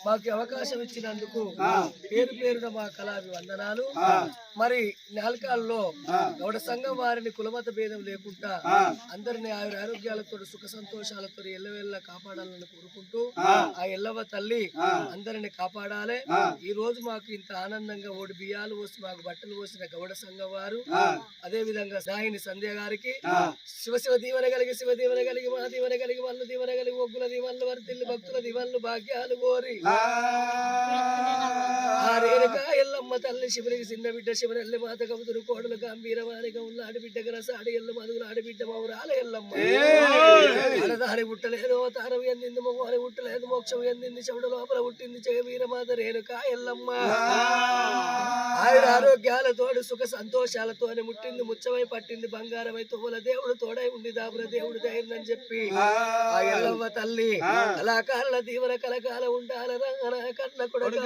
మాకు అవకాశం ఇచ్చినందుకు పేరు పేరున మా కళాభివందనాలు మరి నాలుకాల్లో గౌడ సంఘం వారిని కులమత భేదం లేకుండా అందరిని ఆయుర ఆరోగ్యాలతో సుఖ సంతోషాలతో ఎల్లవెల్ల కాపాడాలని కోరుకుంటూ ఆ. ఎల్లవ తల్లి అందరిని కాపాడాలి. ఈ రోజు మాకు ఇంత ఆనందంగా ఓడి బియ్యాలు పోసి మాకు బట్టలు పోసిన గౌడ సంఘం వారు అదే విధంగా సాయిని సంధ్య గారికి శివ శివ దీవెన కలిగి శివ దీవెన కలిగి మా దీవెన కలిగి వల్ల దీవెన కలిగి ఒగ్గుల దీవెనలు వర్తిల్లి భక్తుల దీవెనలు భాగ్యాలు కోరి ఎల్లమ్మ తల్లి శివునికి చిన్న బిడ్డ శివనల్లి మాత కబుతురు కోడలు గంభీరవారిగా ఉన్న ఆడిబిడ్డ గరసాడి ఎల్లు మదుగులు ఆడిబిడ్డ మౌరాల ఎల్లమ్మ. ఆడదారి పుట్టలేదు తారం ఎందింది మొగవారి పుట్టలేదు మోక్షం ఎందింది చెవుడు లోపల పుట్టింది జగవీర మాత రేణుక ఎల్లమ్మ. ఆరోగ్యాలతోడు సుఖ సంతోషాలతోని ముట్టింది ముచ్చమై పట్టింది బంగారమై తువ్వల దేవుడు తోడై ఉండి దాపుర దేవుడు ధైర్యం అని చెప్పి. ఆ. ఎల్లవ్వ తల్లి కళాకారుల దీవెన కలకాల ఉండాల రంగన కన్న కొడక.